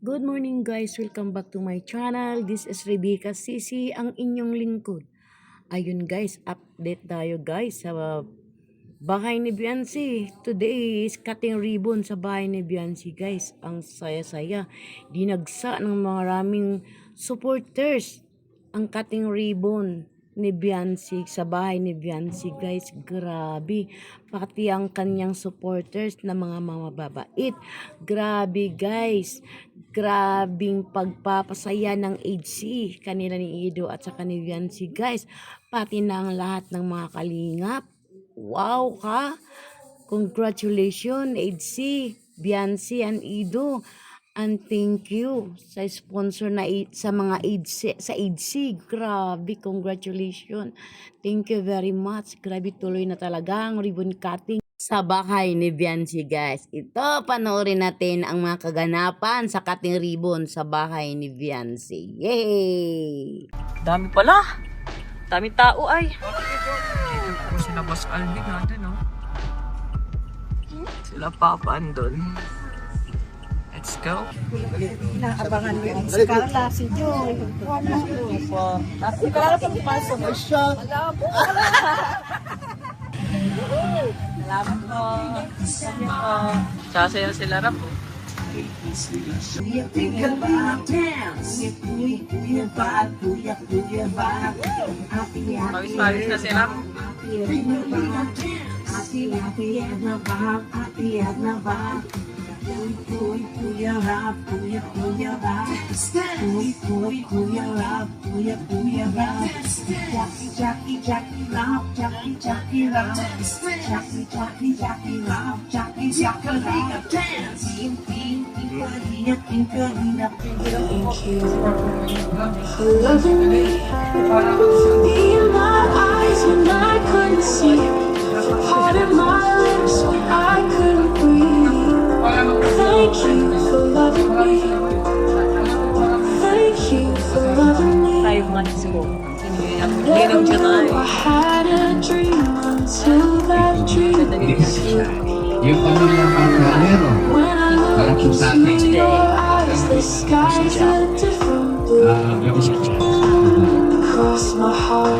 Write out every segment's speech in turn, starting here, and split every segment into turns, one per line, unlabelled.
Good morning guys, welcome back to my channel. This is Rebecca Sisi, ang inyong lingkod. Ayun guys, update tayo guys sa bahay ni Biancy. Today is cutting ribbon sa bahay ni Biancy guys. Ang saya-saya. Dinagsa ng maraming supporters ang cutting ribbon ni Biancy sa bahay ni Biancy guys. Grabe. Pati ang kanyang supporters na mga mamababait. Grabe guys. Grabing pagpapasaya ng HC. Kanila ni Ido at saka ni Biancy guys. Pati na ang lahat ng mga kalingap. Wow ka. Congratulations HC, Biancy and Ido. And thank you sa sponsor na sa mga AIDS sa AIDS. Grabe, congratulations. Thank you very much. Grabe tuloy na talaga ang ribbon cutting sa bahay ni Biancy guys. Ito, panoorin natin ang mga kaganapan sa cutting ribbon sa bahay ni Biancy. Yay!
Dami pala. Dami tao ay. Dito po sila Boss Alvin natin, no?
Sila Papa andun. Let's go.
Inaabangan mo yung si Carla, si Joy.
Wala po. Si Carla pag pasok mo siya. Salamat po. Thank you po.
Sasaya sila rap po.
Pawis-pawis na sila. pull, pull your rap, pull your, pull your rap. Pull, pull, pull your rap, pull your, pull your rap. Jackie, Jackie, Jackie, rap, Jackie, Jackie, rap. Jackie, Jackie, Jackie, rap, Jackie, Jackie, rap. Dance, pim, pim, pinkarina, pinkarina,
pinkarina. Thank you. Love me. In my eyes when I couldn't see. Heart in my lips when I Five months ago.
Ang huli ng July.
Yung pamilya ng Carrero,
para po sa akin. Today, Cross my heart,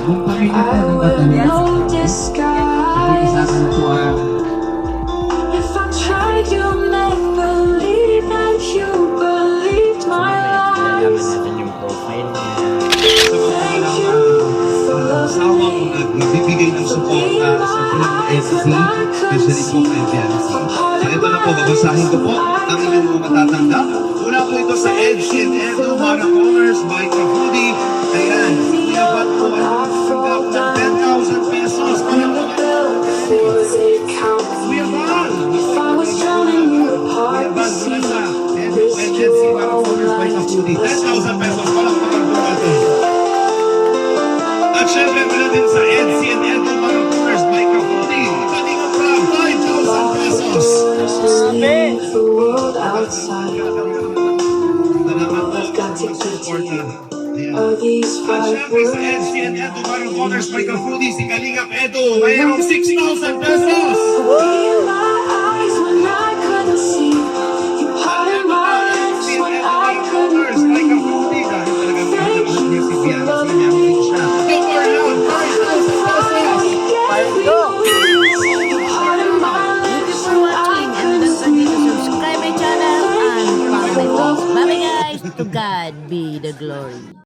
I will
SC, po kay Biancy. So ito na po, babasahin ko po ang inyong mga matatanggap. Una po ito sa Edge and Edu Mara Commerce by Kahudi. Ayan, kuya ba't po ay nagtanggap ng 10,000 pesos? Kuya po,
kuya Bal! Kuya Bal, mula sa Edu and SC Mara Commerce by Kahudi. 10,000 pesos, the outside.
I've got to At
five syempre sa words? EDC and
si Kalingap Edu, mayroong 6,000
pesos.
God be the glory.